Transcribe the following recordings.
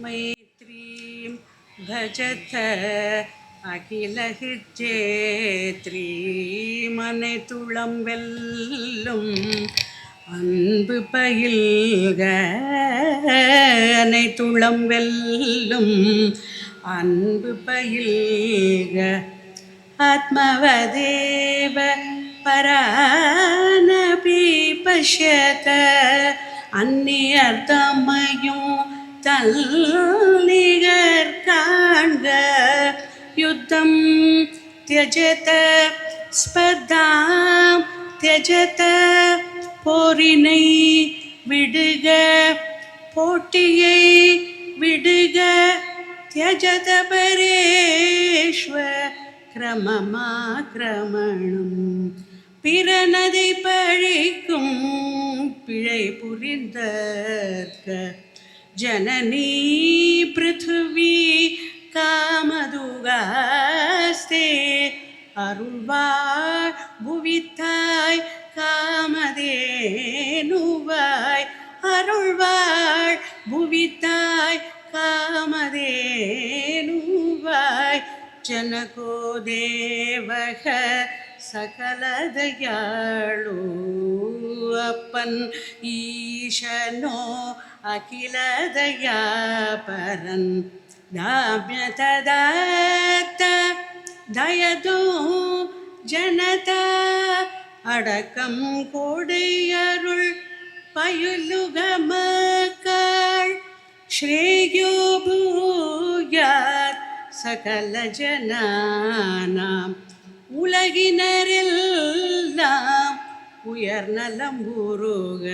मैत्रीं भजत அகிலகிஜேத்ரீமனை வெல்லும் அன்பு பயில்க அனைத்துளம் வெல்லும் அன்பு பயில்க ஆத்மவதேவ பரானபி பஷ்யத அந்நியர்தமையும் தல்லிகர் காண்க. யுத்தம் தியஜத ஸ்பர்தாம் தியஜத போரினை விடுக. போட்டியை விடுக தியஜத பரேஷ்வ பரேஸ்வ கிரமமாக்கிரமணம் பிறனதை பழிக்க கருணை புரிந்தற்க. ஜனனி பிருத்துவி காமதுகாஸ்தே. அருள்வாய் புவித்தாய் காமதேனுவாய். அருள்வாய் புவித்தாய் காமதேனுவாய். ஜனகோ தேவக சகலதயாளு அப்பன் ஈசனோ அகிலதயாபரன். தாமியததாத்த தயதோ ஜனதா அடக்கம் கொடையருள் பயுலுக மக்கள் ஸ்ரேயோ பூயாத் சகல ஜனானாம். உலகினரெல்லாம் உயர் நலம் உருக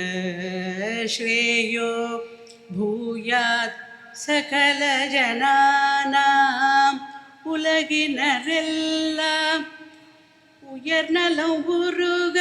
ஸ்ரேயோ பூயாத் சகல ஜனானாம். உலகினரெல்லாம் உயர் நலம் உருக